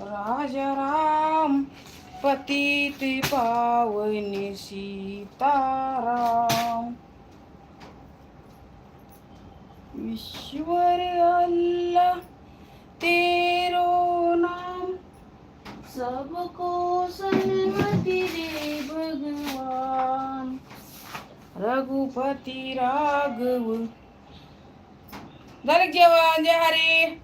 राजाराम पतित पावनी सीताराम. ईश्वर अल्लाह तेरो नाम. सबको सन्मति दे भगवान. रघुपती राघव. झालं जेवण जय हरे.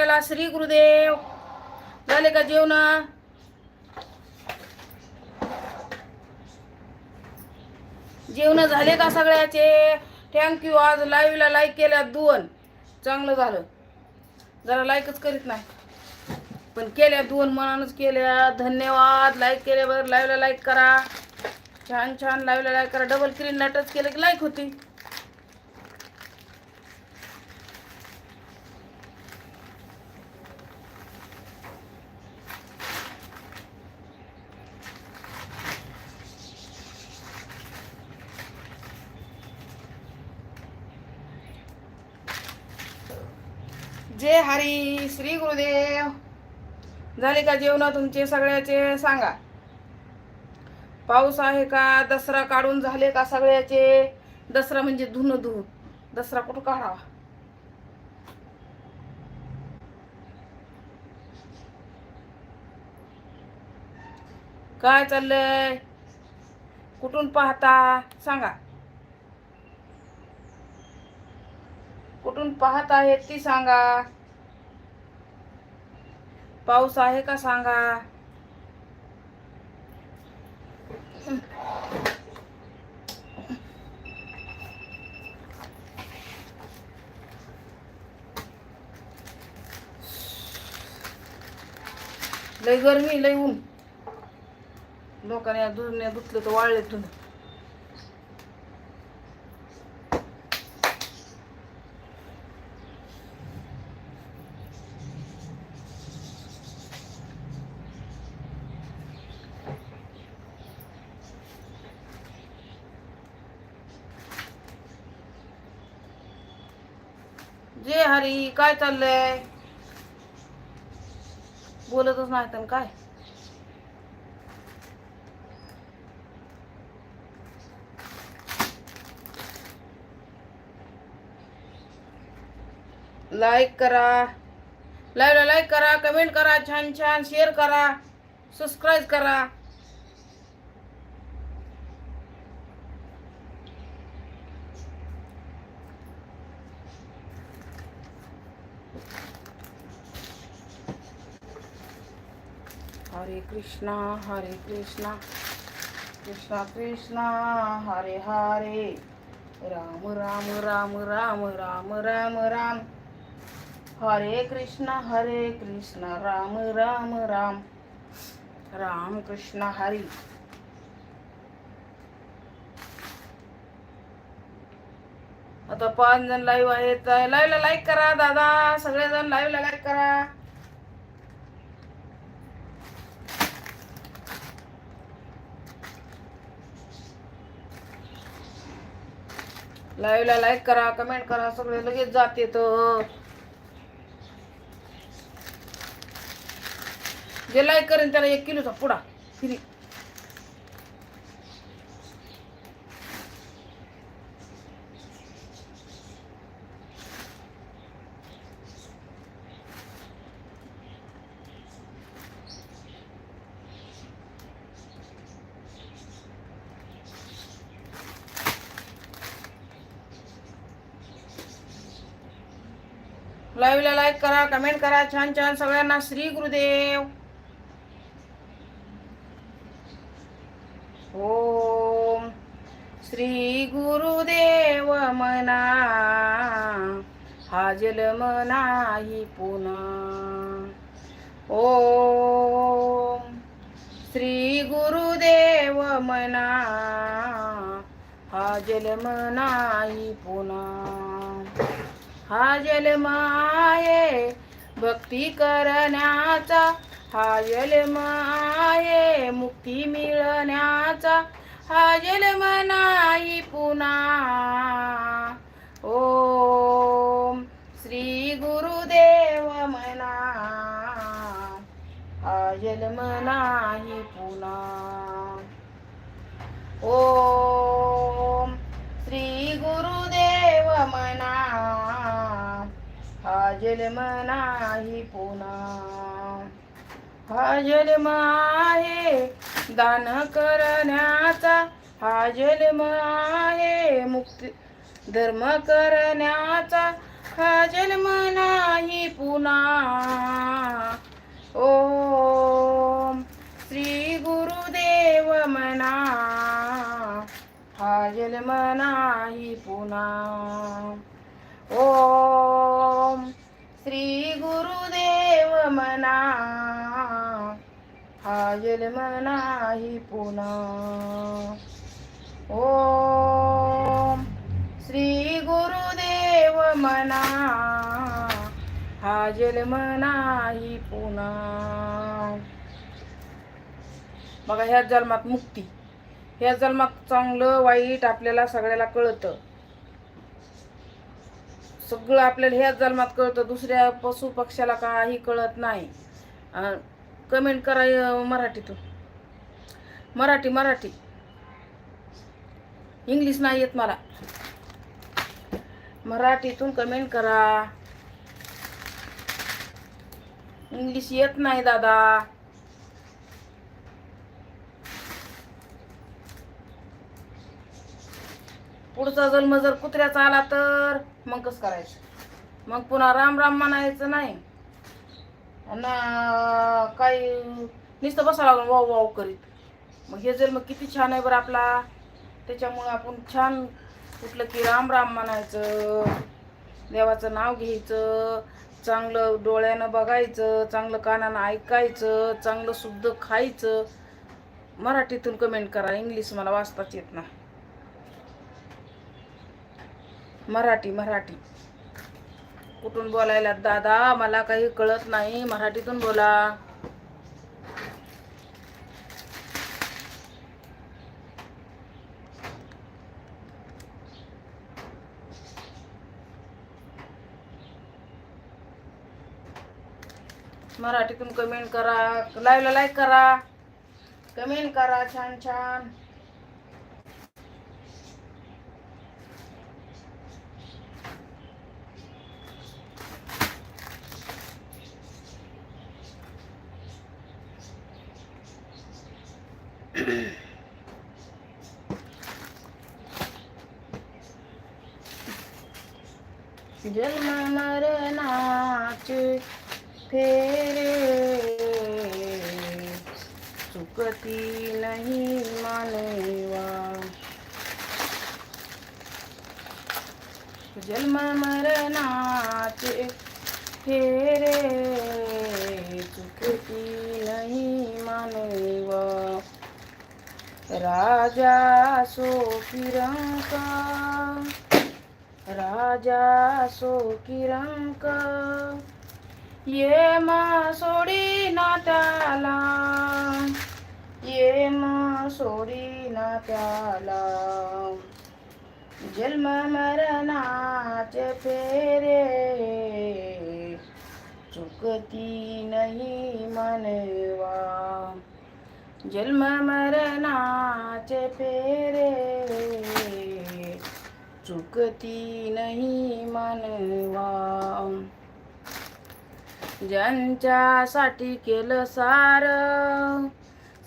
हरी श्री गुरुदेव. झाले का जेवण? जेवण झाले का सगळ्याचे? थँक्यू आज लाईव्हला लाईक केल्या दोन. चांगलं झालं. जरा लाईकच करीत नाही. पण केल्या दोन मनानच केल्या धन्यवाद. लाईक केल्याबरोबर लाईव्हला लाईक करा. छान छान. लाईव्हला लाईक करा. डबल स्क्रीनला नटच केलं की लाईक होती. जय हरी श्री गुरुदेव. झाले का जेवण तुमचे सगळ्याचे? सांगा. पाऊस आहे का? दसरा काढून झाले का सगळ्याचे? दसरा म्हणजे धुन धु दसरा कुठं काढावा? काय चाललंय? कुठून पाहता? सांगा. कुठून पाहत आहेत ती सांगा. पाऊस आहे का सांगा. लय गरमी लय ऊन. लोकांनी दुधण्या धुतलं तर वाळले तुम्ही जे हरी काय चाललंय? बोलतच नाही तर काय? लाईक करा. लाईव्हला लाईक करा कमेंट करा छान छान शेअर करा सबस्क्राईब करा. हरे कृष्णा हरे कृष्णा. कृष्णा कृष्णा हरे हरे. राम राम राम राम राम राम राम. हरे कृष्णा हरे कृष्णा राम राम राम. राम कृष्ण हरी. आता पाच जण लाईव्ह आहेत. लाईव्हला लाईक करा दादा. सगळेजण लाईव्हला लाईक करा. लाईव्हला लाईक करा कमेंट करा सगळे लगेच जाते तर. जे लाईक करेन त्याला एक किलोचा पुडा. फ्री लाईव्हला लाईक करा कमेंट करा. छान छान सगळ्यांना श्री गुरुदेव. ओम श्री गुरुदेव मना. हा जन्म नाही पुन्हा ओम श्री गुरुदेव मना. हा जन्म नाही पुन्हा हा जन्म आहे भक्ती करण्याचा. हा जन्म आहे मुक्ती मिळण्याचा. हा जन्म नाही पुन्हा ओम श्री गुरुदेव म्हणा हा जन्म नाही पुन्हा ओम श्री गुरुदेव म्हणा हा जन्म नाही पुन्हा हा जन्म आहे दान करण्याचा. हा जन्म आहे मुक्ती धर्म करण्याचा. हा जन्म नाही पुन्हा ओम श्री गुरुदेव म्हणा हा जन्म नाही पुन्हा ओम श्री गुरुदेव म्हणा हा मनाही नाही पुन्हा ओम श्री गुरुदेव म्हणा हा मनाही नाही पुन्हा बघा ह्या जन्मात मुक्ती. ह्या जन्मात चांगलं वाईट आपल्याला सगळ्याला कळतं. सगळं आपल्याला ह्याच जन्मात कळतं दुसऱ्या पशु पक्षाला काही कळत नाही. कमेंट करा मराठीतून. मराठी मराठी. इंग्लिश नाही येत मला. मराठीतून कमेंट करा. इंग्लिश येत नाही दादा. पुढचा जन्म जर कुत्र्याचा आला तर मग कसं करायचं? मग पुन्हा राम राम म्हणायचं नाही. ना काही नुसतं बसावं लागून वाव वाव करीत. मग हे जन्म किती छान आहे बरं आपला. त्याच्यामुळं आपण छान कुठलं की राम राम म्हणायचं देवाचं नाव घ्यायचं चांगलं डोळ्यानं बघायचं चांगलं कानानं ऐकायचं चांगलं शुद्ध खायचं. मराठीतून कमेंट करा इंग्लिश मला वाचताच येत ना मराठी मराठी. कुठून बोलायला? दादा मला काही कळत नाही. मराठीतून बोला. मराठीतून कमेंट करा. लाईव्हला लाईक करा. कमेंट करा छान छान. जन्म मरणाचे फेरे चुकती नाही मानवा। जन्म मरणाचे फेरे चुकती नहीं मानवा। राजा सो किरंका राजा सो किरंक ये मा सोडी ना त्याला ये मा सोडी ना त्याला जन्म मरणाचे फेरे चुकती नाही मनवा. जन्म मरणाचे फेरे चुकती नाही मानवा. ज्यांच्यासाठी केलं सार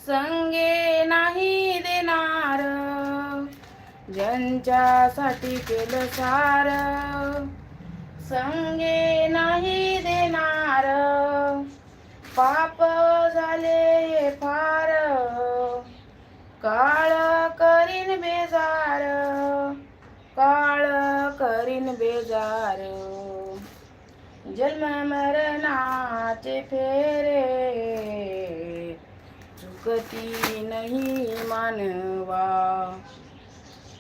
संगे नाही देणार. ज्यांच्यासाठी केलं सार संगे नाही देणार. पाप झाले फार काळ करीन बेजार. करीन बेजार। जन्म मरणाचे फेरे चुकती नाही मानवा।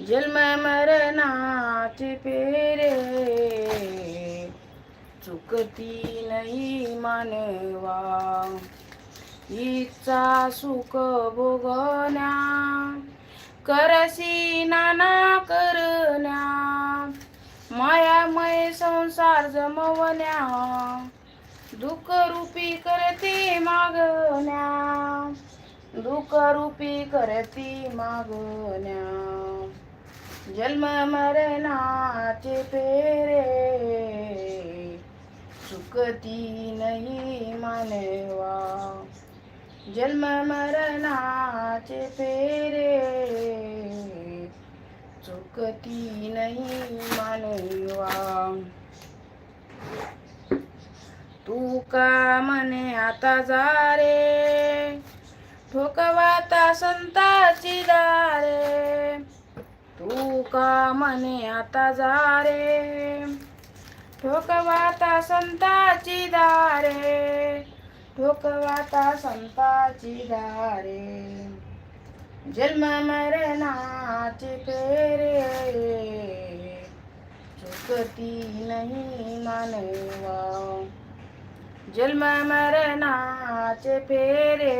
जन्म मरणाचे फेरे चुकती नाही मानवा। इच्छा सुख भोगण्या करसी नाना करण्या। मायामय संसार जमवण्या दुःख रूपी करते मागण्या. दुःख रूपी करते मागण्या. जन्म मरणाचे फेरे चुकती नाही मानवा. जन्म मरणाचे फेरे कधी नाही मानवा तू का म्हणे आता जा रे? ठोकवाता संताची दारे. तू का म्हणे आता जा रे? ठोकवाता संताची दारे. ठोकवाता संताची दारे. जन्म मरणाची फेरे. चुकती नाही मानवा. जन्म मरणाचे फेरे.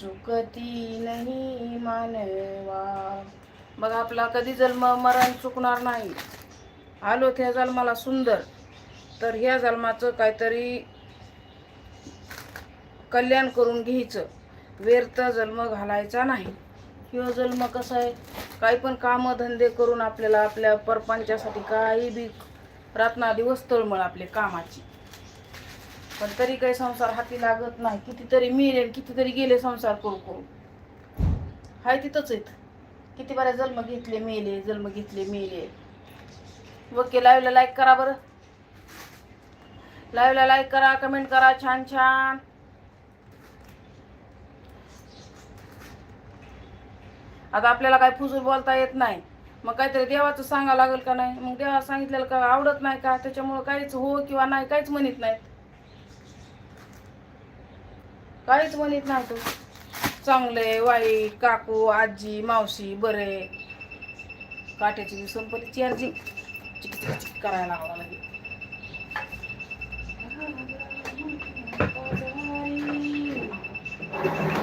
चुकती नाही मानवा. मग आपला कधी जन्म मरण चुकणार नाही. आलो त्या जन्माला सुंदर. तर ह्या जन्माचं काहीतरी कल्याण करून घ्यायचं. व्यर्थ जन्म घालायचा नाही. किंवा जन्म कसा आहे? काही पण कामं धंदे करून आपल्याला आपल्या परपंचासाठी काही बी रातना दिवस तळमळ आपले कामाची. पण तरी काही संसार हाती लागत नाही. कितीतरी मिळेल आणि कितीतरी गेले संसार करू करू. हाय तिथंच आहेत. किती बऱ्या जन्म घेतले मेले जन्म घेतले मेले. ओके लाईव्हला लाईक करा बरं. लाईव्हला लाईक करा कमेंट करा छान छान. आता आपल्याला काय फुजूल बोलता येत नाही मग काहीतरी देवाचं सांगा लागेल का नाही मग देवा सांगितलेलं का आवडत नाही का त्याच्यामुळं काहीच हो किंवा नाही काहीच म्हणत नाहीत काहीच म्हणत नाही तू चांगले वाईट काकू आजी मावशी बरे काट्याची संपत्ती चार्जिंग करायला लावावं लागेल you.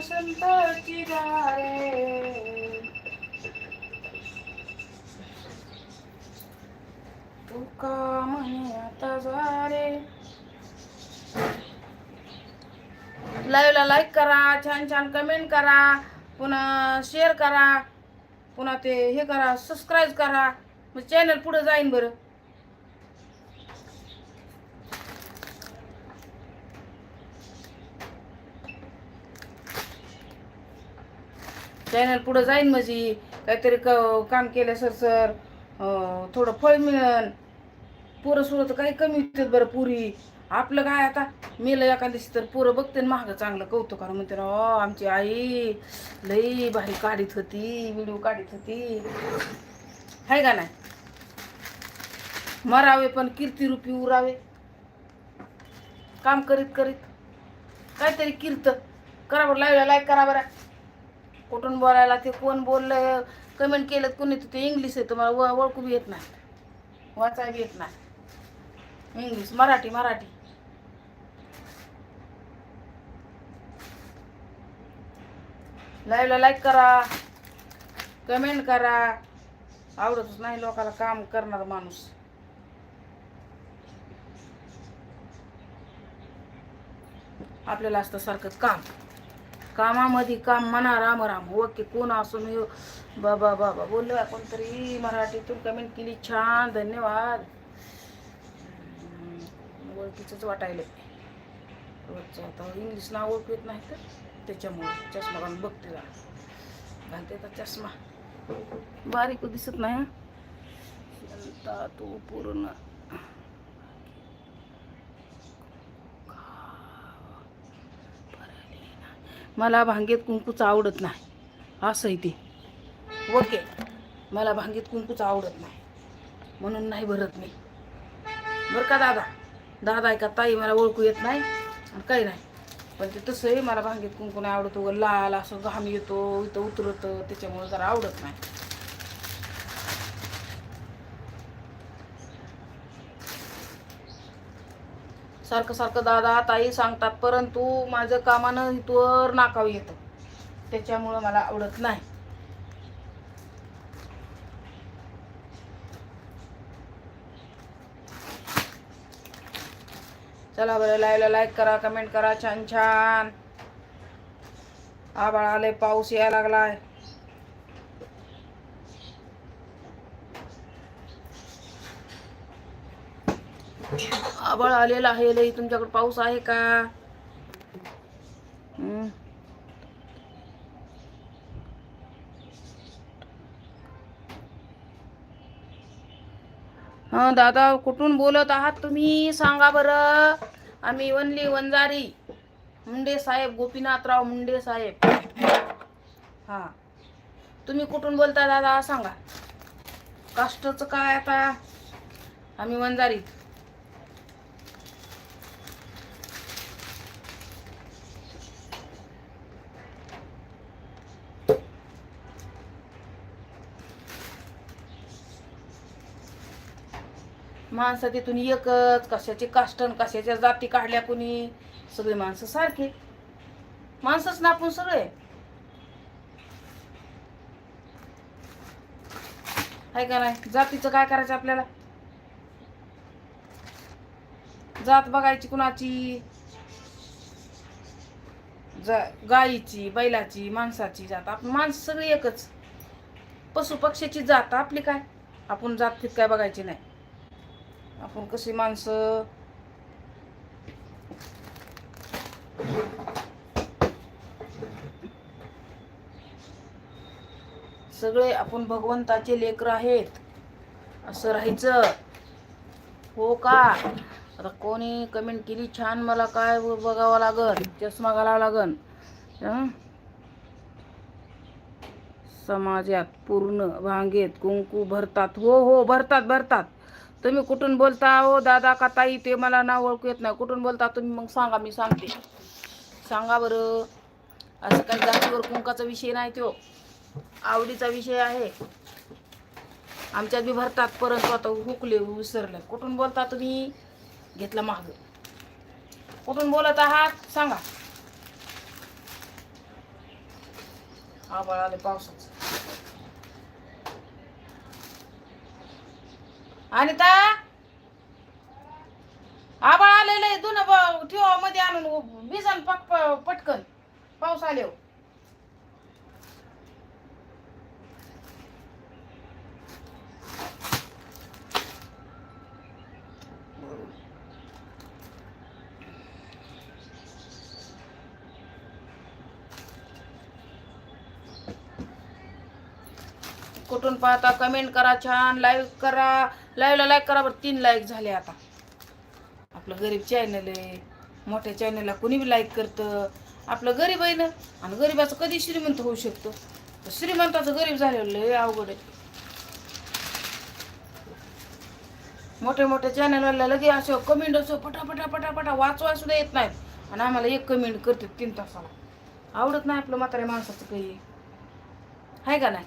संताची दारे तुका म्हणे आता जारे लाईव्हला लाईक करा छान छान कमेंट करा पुन्हा शेअर करा पुन्हा ते हे करा सबस्क्राईब करा. मग चॅनल पुढे जाईन बरं. चॅनल पुढं जाईन म्हणजे काहीतरी क काम केलं सर सर थोडं फळ मिळन पोरं सुरं तर काही कमी होतात बरं पुरी. आपलं काय आता? मेलं एका दिवशी तर पोरं बघते ना महाग चांगलं कौतुक म्हणते ना आमची आई लई भारी काढीत होती व्हिडिओ काढीत होती. हाय का नाही? मरावे पण कीर्तिरूपी उरावे. काम करीत करीत. काहीतरी कीर्त. करा बरं लाईव्हला लाईक करा बरं. कुठून बोलायला ते कोण बोललं कमेंट केलं कोणी ते इंग्लिश आहे तुम्हाला व- ओळखू बी येत नाही. वाचाय बी येत नाही. इंग्लिश मराठी मराठी. लाईव्हला लाईक करा कमेंट करा. आवडतच नाही लोकाला काम करणार माणूस. आपल्याला असतं सारखं काम. कामामध्ये काम म्हणा राम राम. हो ओके कोण असून येऊ बाबा हो. बाबा बोललो कोणतरी मराठीतून कमेंट केली. छान धन्यवाद. ओळखीचंच वाटायलं रोजचं आता इंग्लिश नाव ओळखू येत नाही तर त्याच्यामुळे चष्मा घालून बघते घालते तर चष्मा. बारीक दिसत नाही तू पूर्ण मला भांगेत कुंकूचं आवडत नाही. असं आहे ते. ओके. मला भांगेत कुंकूचं आवडत नाही. म्हणून नाही भरत मी. बरं का दादा? दादा आहे का ताई? मला ओळखू येत नाही. आणि काही नाही. पण ते तसं आहे मला भांगेत कुंकू नाही आवडत. उगाच लाल असं घाम येतो इथं उतरतं. त्याच्यामुळं जरा आवडत नाही. सारखं सारखं दादा ताई सांगतात परंतु माझं कामानं इथवर नाकाव येतं. त्याच्यामुळं मला आवडत नाही. चला बरं लाईव्हला लाईक करा कमेंट करा. छान छान. आबाळ आले पाऊस यायला लागलाय. आबाळ आलेला आहे लई तुमच्याकडे पाऊस आहे का? हा दादा कुठून बोलत आहात तुम्ही? सांगा बरं. आम्ही वनली वंजारी. मुंडे साहेब गोपीनाथराव मुंडे साहेब. हा. तुम्ही कुठून बोलता दादा? सांगा. काष्टचं काय आता? आम्ही वंजारी. माणसं तिथून एकच कशाचे काष्टन कशाच्या जाती काढल्या कुणी? सगळे माणसं सारखे. माणसंच ना आपण सगळे. आहे का नाही? जातीचं काय करायचं आपल्याला? जात बघायची कुणाची? जा गाईची बैलाची माणसाची जात. आपण माणसं सगळी एकच. पशु पक्ष्याची जात आपली काय? आपण जात फित काय बघायची नाही. आपण कशी माणसं? सगळे आपण भगवंताचे लेकर आहेत. असं राहायचं. हो का? आता कोणी कमेंट केली? छान मला काय बघावं लागल चष्मा घालावा लागल समाजात पूर्ण भांगेत कुंकू भरतात. हो हो भरतात भरतात. तुम्ही कुठून बोलता हो दादा का ताई? ते मला नाव ओळखू येत नाही. कुठून बोलता तुम्ही? मग सांगा मी सांगते. सांगा बरं. असं काही जातीवर कुंकाचा विषय नाही तो आवडीचा विषय आहे. आमच्यात बी भरतात परंतु आता हुकले विसरले. कुठून बोलता तुम्ही? घेतला माग. कुठून बोलत आहात? सांगा. हा बळाले पावसाचं. आणि ता आबाळ आलेलं आहे दोन ठेवा मध्ये आणून भिजन पक पटकन. पाऊस आले कुठून पाहता कमेंट करा छान लाईक करा. लाईव्हला लाईक करा बरं तीन लाईक झाले आता. आपलं गरीब चॅनल आहे मोठ्या चॅनलला कोणी बी लाईक करतं? आपलं गरीब आहे ना? आणि गरीबाचं कधी श्रीमंत होऊ शकतो? तर श्रीमंताचं गरीब झालेलं लय अवघड आहे. मोठ्या मोठ्या चॅनलवाला लगे असं कमेंट असो पटापटा पटापटा वाचवा सुद्धा येत नाहीत. आणि आम्हाला एक कमेंट करते तीन तासाला. आवडत नाही आपलं म्हाताऱ्या माणसाचं काही. आहे का नाही?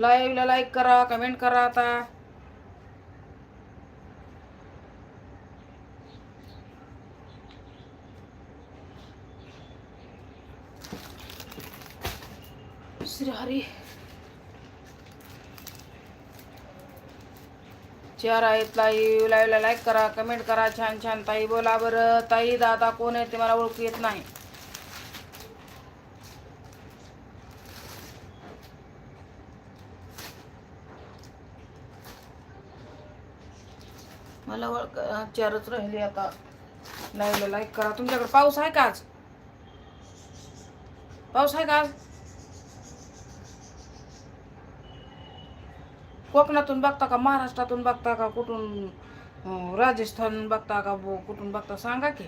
लाईव्हला लाईक करा कमेंट करा आता. श्री हरी. चार आहेत लाईव्ह लाईव्हला लाईक करा कमेंट करा. छान छान ताई बोला बरं. ताई दादा कोण आहे ते मला ओळखू येत नाही. मला चारच राहिले आता. लाईव्हला लाईक करा. तुमच्याकडे पाऊस आहे का आज? पाऊस आहे का आज? कोकणातून बघता का महाराष्ट्रातून बघता का कुठून राजस्थान बघता का कुठून बघता? सांगा की.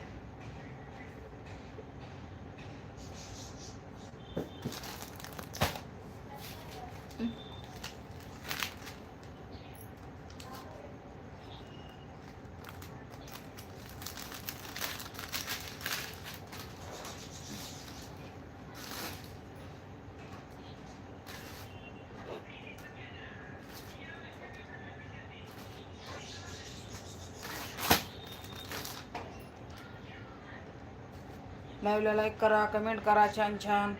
लाईव्हला लाईक करा कमेंट करा छान छान.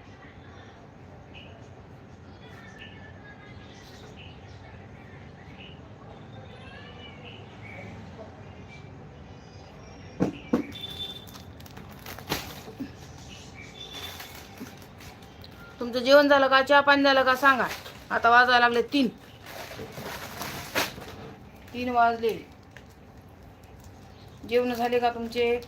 तुमचं जेवण झालं का? चहा पाणी झालं का? सांगा. आता वाजायला लागले तीन. तीन वाजले. जेवण झाले का तुमचे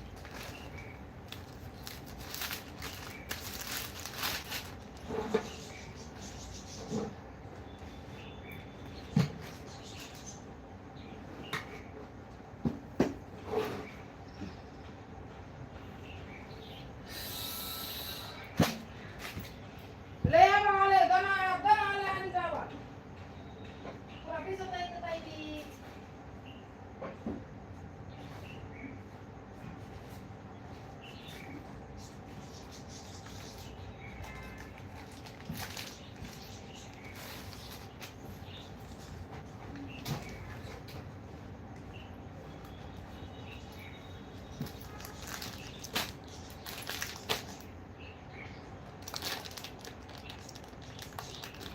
लय आबा आले गणा गणा आले आणि जावा पुरा भिजत आहे इथं ताई ती.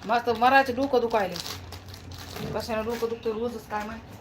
मस्त मरायचं डोकं दुखायले कशाने डोकं दुखतं रोजच काय माहिती.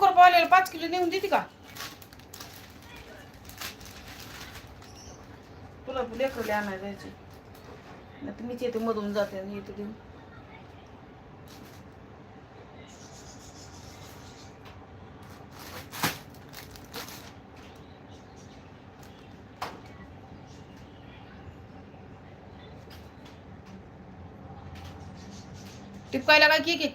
शुकर पावलेला पाच किलो नेऊन देते का? तुला लेकरले आणायला जायचे नाही मीच येते मधून जाते आणि येते देऊन टिपकायला काय केक एक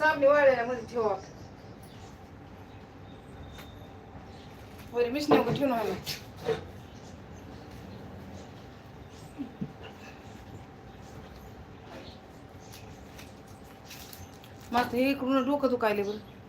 साबणी वाळलेल्या मध्ये ठेवा बरं मिस ठेवून आला मस्त हे इकडून डोकं दुखायले बरं.